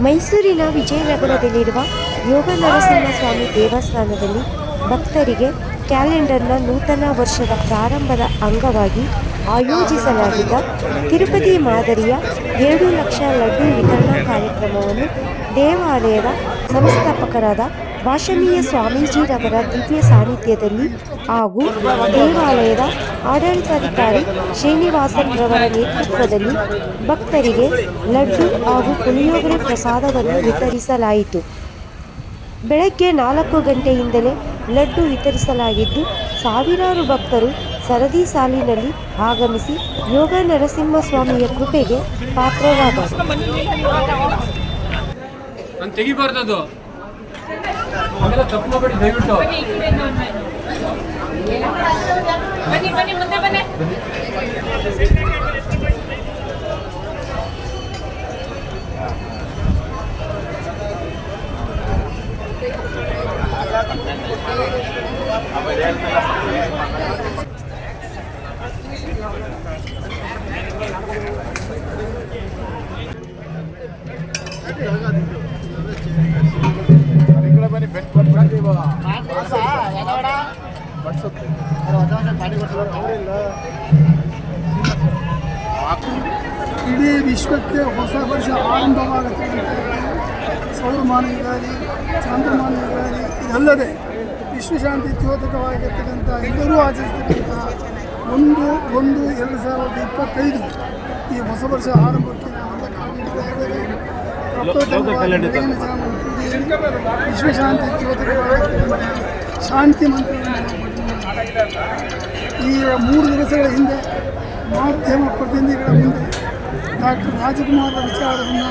ಮೈಸೂರಿನ ವಿಜಯನಗರದಲ್ಲಿರುವ ಯೋಗ ನರಸಿಂಹಸ್ವಾಮಿ ದೇವಸ್ಥಾನದಲ್ಲಿ ಭಕ್ತರಿಗೆ ಕ್ಯಾಲೆಂಡರ್ನ ನೂತನ ವರ್ಷದ ಪ್ರಾರಂಭದ ಅಂಗವಾಗಿ ಆಯೋಜಿಸಲಾಗಿದ್ದ ತಿರುಪತಿ ಮಾದರಿಯ ಎರಡು ಲಕ್ಷ ಲಡ್ಡು ವಿತರಣಾ ಕಾರ್ಯಕ್ರಮವನ್ನು ದೇವಾಲಯದ ಸಂಸ್ಥಾಪಕರಾದ ಭಾಷಣೀಯ ಸ್ವಾಮೀಜಿರವರ ದಿವ್ಯ ಸಾನ್ನಿಧ್ಯದಲ್ಲಿ ಹಾಗೂ ದೇವಾಲಯದ ಆಡಳಿತಾಧಿಕಾರಿ ಶ್ರೀನಿವಾಸನ್ ರವರ ನೇತೃತ್ವದಲ್ಲಿ ಭಕ್ತರಿಗೆ ಲಡ್ಡು ಹಾಗೂ ಪುಳಿಯೋಗರೆ ಪ್ರಸಾದವನ್ನು ವಿತರಿಸಲಾಯಿತು. ಬೆಳಗ್ಗೆ ನಾಲ್ಕು ಗಂಟೆಯಿಂದಲೇ ಲಡ್ಡು ವಿತರಿಸಲಾಗಿದ್ದು, ಸಾವಿರಾರು ಭಕ್ತರು ಸರದಿ ಸಾಲಿನಲ್ಲಿ ಆಗಮಿಸಿ ಯೋಗ ನರಸಿಂಹ ಸ್ವಾಮಿಯ ಕೃಪೆಗೆ ಪಾತ್ರರಾದರು ಇಡೀ ವಿಶ್ವಕ್ಕೆ ಹೊಸ ವರ್ಷ ಆರಂಭವಾಗುತ್ತೆ ಸೌರಮಾನ ಯುಗಾದಿ ಚಾಂದ್ರಮಾನ ಯುಗಾದಿ ಇದಲ್ಲದೆ ವಿಶ್ವಶಾಂತಿ ದ್ಯೋತಕವಾಗಿರ್ತಕ್ಕಂಥ ಎಲ್ಲರೂ ಆಚರಿಸ್ತಕ್ಕಂಥ ಒಂದು ಒಂದು ಎರಡು ಸಾವಿರದ ಇಪ್ಪತ್ತೈದು ಈ ಹೊಸ ವರ್ಷ ಆರಂಭಕ್ಕೆ ನಾವೆಲ್ಲ ವಿಶ್ವಶಾಂತಿ ಶಾಂತಿ ಮಂತ್ರವನ್ನು ಈ ಮೂರು ದಿವಸಗಳ ಹಿಂದೆ ಮಾಧ್ಯಮ ಪ್ರತಿನಿಧಿಗಳ ಮುಂದೆ ಡಾಕ್ಟರ್ ರಾಜಕುಮಾರ್ ವಿಚಾರವನ್ನು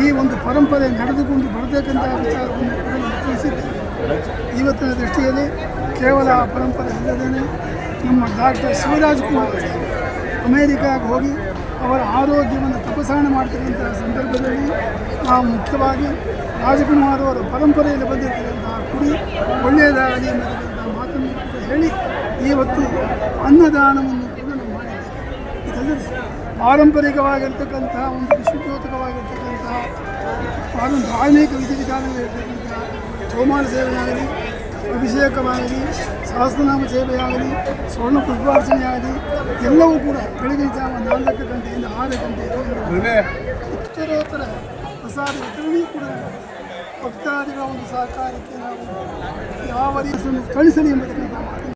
ಈ ಒಂದು ಪರಂಪರೆ ನಡೆದುಕೊಂಡು ಬರತಕ್ಕಂತಹ ವಿಚಾರವನ್ನು ತಿಳಿಸಿದ್ದೇನೆ ಇವತ್ತಿನ ದೃಷ್ಟಿಯಲ್ಲಿ ಕೇವಲ ಆ ಪರಂಪರೆ ಅಲ್ಲದೇ ನಮ್ಮ ಡಾಕ್ಟರ್ ಶಿವರಾಜಕುಮಾರ್ ಅಮೇರಿಕಾಗೆ ಹೋಗಿ ಅವರ ಆರೋಗ್ಯವನ್ನು ತಪಾಸಣೆ ಮಾಡ್ತಕ್ಕಂಥ ಸಂದರ್ಭದಲ್ಲಿ ನಾವು ಮುಖ್ಯವಾಗಿ ರಾಜಕುಮಾರ್ ಅವರ ಪರಂಪರೆಯಲ್ಲಿ ಬಂದಿರತಕ್ಕಂತಹ ಕುಡಿ ಒಳ್ಳೆಯದಾಗಲಿ ಅನ್ನತಕ್ಕಂಥ ಮಾತನ್ನು ಹೇಳಿ ಇವತ್ತು ಅನ್ನದಾನವನ್ನು ಕೂಡ ನಾವು ಮಾಡಿದ್ದೇವೆ. ಇದಲ್ಲದೆ ಪಾರಂಪರಿಕವಾಗಿರ್ತಕ್ಕಂತಹ ಒಂದು ವಿಶ್ವದ್ಯೋತಕವಾಗಿರ್ತಕ್ಕಂತಹ ಒಂದು ಧಾರ್ಮಿಕ ವಿಧಿವಿಧಾನಗಳಿರ್ತಕ್ಕಂತಹ ಸೋಮಾನ ಸೇವೆಯಾಗಲಿ ಅಭಿಷೇಕವಾಗಲಿ ಸಹಸ್ರನಾಮ ಸೇವೆಯಾಗಲಿ ಸ್ವರ್ಣ ಪುಷ್ಪಾರ್ಚನೆಯಾಗಲಿ ಎಲ್ಲವೂ ಕೂಡ ಬೆಳಗಿನ ಜಾವ ನಾಲ್ಕು ಗಂಟೆಯಿಂದ ಆರು ಗಂಟೆ ಉತ್ತರೋತ್ತರ ಪ್ರಸಾದ ವಿತರಣೆಯೂ ಕೂಡ ಭಕ್ತಾದಿಗಳ ಒಂದು ಸಹಕಾರಕ್ಕೆ ನಾವು ಯಾವ ರೀತಿಯನ್ನು ಕಳಿಸಲಿ ಮಾತನ್ನು